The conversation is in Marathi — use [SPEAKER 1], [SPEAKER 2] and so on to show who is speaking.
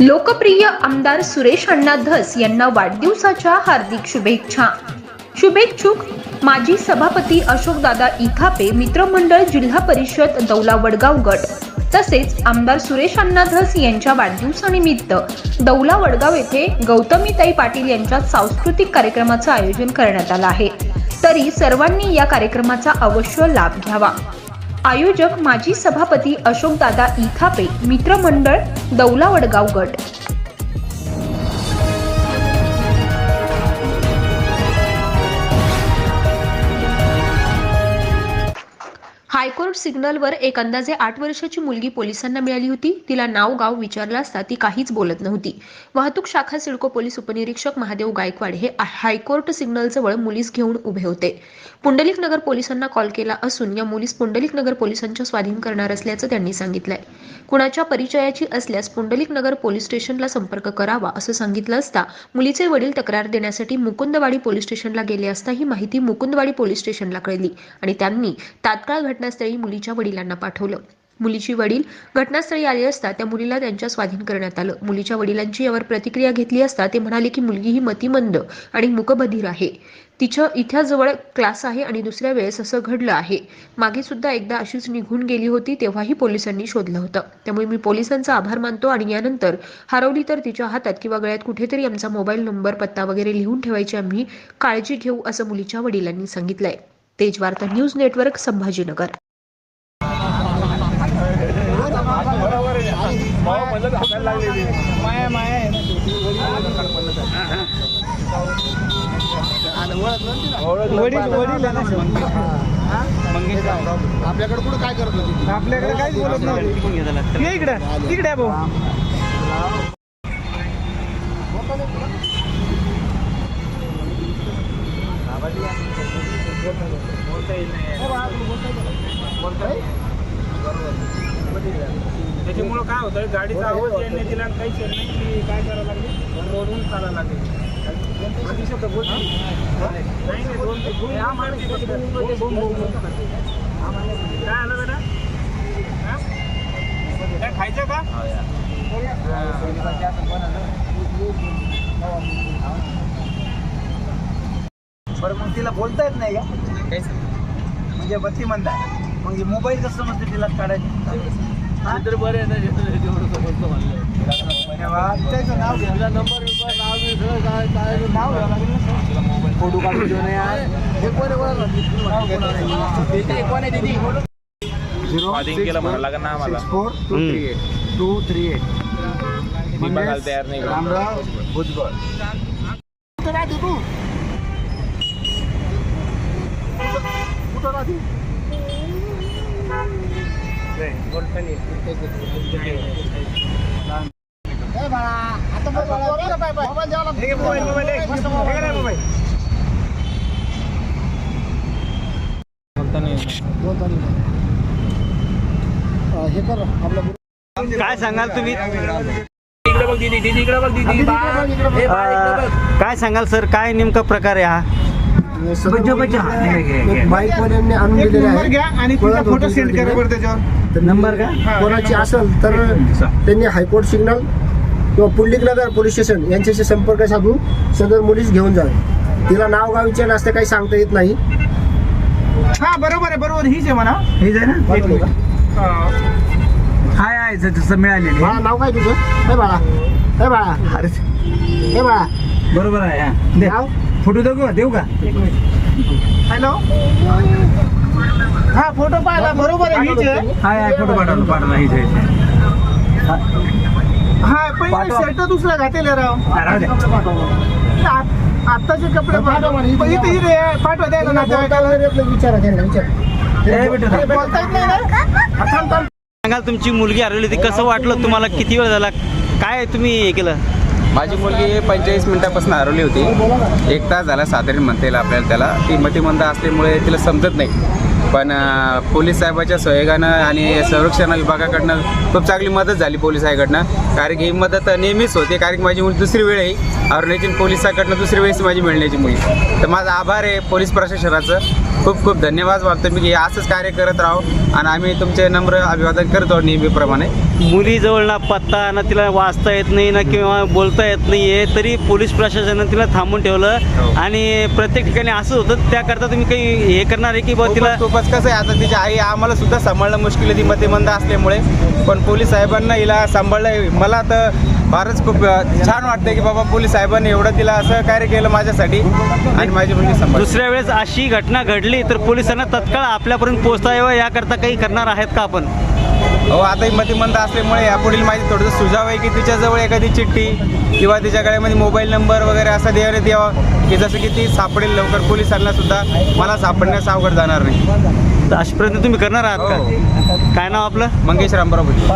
[SPEAKER 1] लोकप्रिय आमदार सुरेश अण्णा धस यांना वाढदिवसाच्या हार्दिक शुभेच्छा. शुभेच्छुक माजी सभापती अशोकदादा इथापे मित्रमंडळ जिल्हा परिषद दौला वडगाव गट. तसेच आमदार सुरेश अण्णा धस यांच्या वाढदिवसानिमित्त दौला वडगाव येथे गौतमीताई पाटील यांच्या सांस्कृतिक कार्यक्रमाचं आयोजन करण्यात आलं आहे. तरी सर्वांनी या कार्यक्रमाचा अवश्य लाभ घ्यावा. आयोजक माजी सभापती अशोकदादा इथापे मित्रमंडळ दौलावडगाव गट. हायकोर्ट सिग्नलवर एक अंदाजे आठ वर्षाची मुलगी पोलिसांना मिळाली होती. तिला नाव गाव विचारलं असता ती काहीच बोलत नव्हती. वाहतूक शाखा सिडको पोलीस उपनिरीक्षक महादेव गायकवाड हे हायकोर्ट सिग्नलजवळ मुलीस घेऊन उभे होते. पुंडलिक नगर पोलिसांना कॉल केला असून या मुलीस पुंडलिक नगर पोलिसांच्या स्वाधीन करणार असल्याचं त्यांनी सांगितलंय. कुणाच्या परिचयाची असल्यास पुंडलिक नगर पोलीस स्टेशनला संपर्क करावा असं सांगितलं असता मुलीचे वडील तक्रार देण्यासाठी मुकुंदवाडी पोलीस स्टेशनला गेले असता ही माहिती मुकुंदवाडी पोलीस स्टेशनला कळली आणि त्यांनी तात्काळ घटना घटनास्थळी मुलीच्या वडिलांना पाठवलं. मुलीची वडील घटनास्थळी आले असता त्या मुलीला त्यांच्या स्वाधीन करण्यात आलं. मुलीच्या वडिलांची यावर प्रतिक्रिया घेतली असता ते म्हणाले की मुलगी ही मतिमंद आणि मुकबधीर आहे. तिच्या इथ्या जवळ क्लास आहे आणि दुसऱ्या वेळेस असं घडलं आहे. मागे सुद्धा एकदा अशीच निघून गेली होती तेव्हाही पोलिसांनी शोधलं होतं. त्यामुळे मी पोलिसांचा आभार मानतो आणि यानंतर हरवली तर तिच्या हातात किंवा गळ्यात कुठेतरी आमचा मोबाईल नंबर पत्ता वगैरे लिहून ठेवायची आम्ही काळजी घेऊ असं मुलीच्या वडिलांनी सांगितलंय. तेज वार्ता न्यूज नेटवर्क संभाजीनगर.
[SPEAKER 2] आपल्याकडे कुठं काय करत होती?
[SPEAKER 3] आपल्याकडे काहीच बोलत नव्हते. ये इकडं तिकडे आहे भाऊ
[SPEAKER 4] त्याच्यामुळं काय होतं गाडीचा आवाज यांनी दिला काही शेअर नाही की काय करायला लागले? रोडून चालायला लागले. शब्द बोल नाही नाही दोन हा माणूस बोलते. काय आलं बेटा? हा? काय खायचं का?
[SPEAKER 3] बरं मग तिला बोलता येत नाही का? म्हणजे बत्ती म्हणताय. मग मोबाईल कसं समजते तिला काढायचं?
[SPEAKER 4] तर बरं आहे ना जेवढं समजतो म्हणलं.
[SPEAKER 3] त्याचं नाव घ्या.
[SPEAKER 4] नंबर बिंबर नाव बी सगळं काय काय
[SPEAKER 3] नाव घ्यावं लागेल ना.
[SPEAKER 4] फोटो काढून घेऊन यार. हे कोण आहे कोण आहे दीदी?
[SPEAKER 3] झिरो
[SPEAKER 4] स्वाधीन केलं म्हणावं लागेल ना आम्हाला
[SPEAKER 3] six four two three eight two three eight
[SPEAKER 4] मी बघायला तयार नाही?
[SPEAKER 3] रामराव भुजबळ. तू. कुठं- राहते.
[SPEAKER 4] हे हे हे
[SPEAKER 3] हे कर आपलं
[SPEAKER 5] काय सांगाल तुम्ही?
[SPEAKER 4] इकडे बघ दीदी दीदी इकडे बघ दीदी.
[SPEAKER 5] काय सांगाल सर? काय नेमका प्रकार आहे हा?
[SPEAKER 2] आणून दिलेले
[SPEAKER 3] नंबर घ्या
[SPEAKER 2] आहे
[SPEAKER 3] आणि तिचा
[SPEAKER 2] कोणाला
[SPEAKER 3] फोटो
[SPEAKER 2] होती
[SPEAKER 3] सेंड
[SPEAKER 2] तिकडे?
[SPEAKER 3] करा बरं त्याच्यावर.
[SPEAKER 5] नंबर का?
[SPEAKER 2] कोणाची असेल तर त्यांनी हायकोर्ट सिग्नल किंवा पुंडलिक नगर पोलीस स्टेशन यांच्याशी संपर्क साधून सदर मुलीस घेऊन जावे. तिला नाव गाव विचारलं असं काही सांगता येत नाही.
[SPEAKER 3] हा बरोबर आहे बरोबर हीच आहे म्हणा.
[SPEAKER 5] हेच आहे ना?
[SPEAKER 2] का?
[SPEAKER 5] हाय आहे जसं मिळालेले
[SPEAKER 2] बाळा नाव काय तुझं? हे बाळा. हे बाळा.
[SPEAKER 5] अरे.
[SPEAKER 2] हे बाळा.
[SPEAKER 5] बरोबर आहे हा. दे.
[SPEAKER 2] नाव?
[SPEAKER 5] फोटो देऊ का? देऊ का?
[SPEAKER 3] हॅलो? हा फोटो पाहिला. बरोबर आहे हीच. आहे
[SPEAKER 5] हाय आहे फोटो पाठवला पाठवला हेच आहे
[SPEAKER 3] हा पहिले शर्ट दुसरा घातेले राव. आत्ताचे कपडे पाठव. इथे इथे पाठवा द्यायला नातेवाईकाला
[SPEAKER 2] विचारा त्यांना विचारा.
[SPEAKER 5] ए, बेटा, थांब.
[SPEAKER 3] बोलता येत नाही ना
[SPEAKER 5] सांगाल तुमची मुलगी हरवली होती. कसं वाटलं तुम्हाला? किती वेळ झाला? काय तुम्ही हे केलं?
[SPEAKER 6] माझी मुलगी पंचेचाळीस मिनिटापासून हरवली होती. एक तास झाला साधारण म्हणता येईल आपल्याला त्याला. ती मतिमंद असल्यामुळे तिला समजत नाही. पण पोलीस साहेबाच्या सहयोगानं आणि संरक्षण विभागाकडनं खूप चांगली मदत झाली पोलीस साहेबाकडनं. कारण की ही मदत नेहमीच होते. कारण की माझी मुलगी दुसरी वेळ आहे. हरवण्याची पोलिसाकडनं दुसरी वेळेस माझी मिळण्याची मुली तर माझा आभार आहे पोलीस प्रशासनाचं. खूप खूप धन्यवाद वाटतो मी की असंच कार्य करत राहो. आणि आम्ही तुमचे नम्र अभिवादन करतो नेहमीप्रमाणे.
[SPEAKER 5] मुलीजवळ ना पत्ता ना तिला वाचता येत नाही ना किंवा बोलता येत नाही आहे तरी पोलीस प्रशासनानं तिला थांबून ठेवलं.
[SPEAKER 6] हो.
[SPEAKER 5] आणि प्रत्येक ठिकाणी असं होतं त्याकरता तुम्ही काही हे करणार आहे की बा तिला
[SPEAKER 6] तिला खूपच कसं आहे आता तिची आई आम्हाला सुद्धा सांभाळणं मुश्किल आहे ती मतिमंद असल्यामुळे. पण पोलीस साहेबांना हिला सांभाळलं मला तर फारच खूप छान वाटतं की बाबा पोलीस साहेबांनी एवढं तिला असं कार्य केलं माझ्यासाठी आणि माझी मुलगी
[SPEAKER 5] दुसऱ्या वेळेस अशी घटना घडली तर पोलिसांना तत्काळ आपल्यापर्यंत पोहोचता यावं याकरता काही करणार आहेत का आपण?
[SPEAKER 6] हो आता ही मतिमंद असल्यामुळे यापुढील माझी थोडंसं सुझाव आहे की तिच्याजवळ एखादी चिठ्ठी किंवा तिच्या गळ्यामध्ये मोबाईल नंबर वगैरे असा देण्यात यावा की जसं की ती सापडेल लवकर पोलिसांना सुद्धा. मला सापडण्यास अवघड जाणार नाही.
[SPEAKER 5] तर अशा प्रयत्न तुम्ही करणार आहात का? काय नाव आपलं?
[SPEAKER 6] मंगेश रामराव भुजे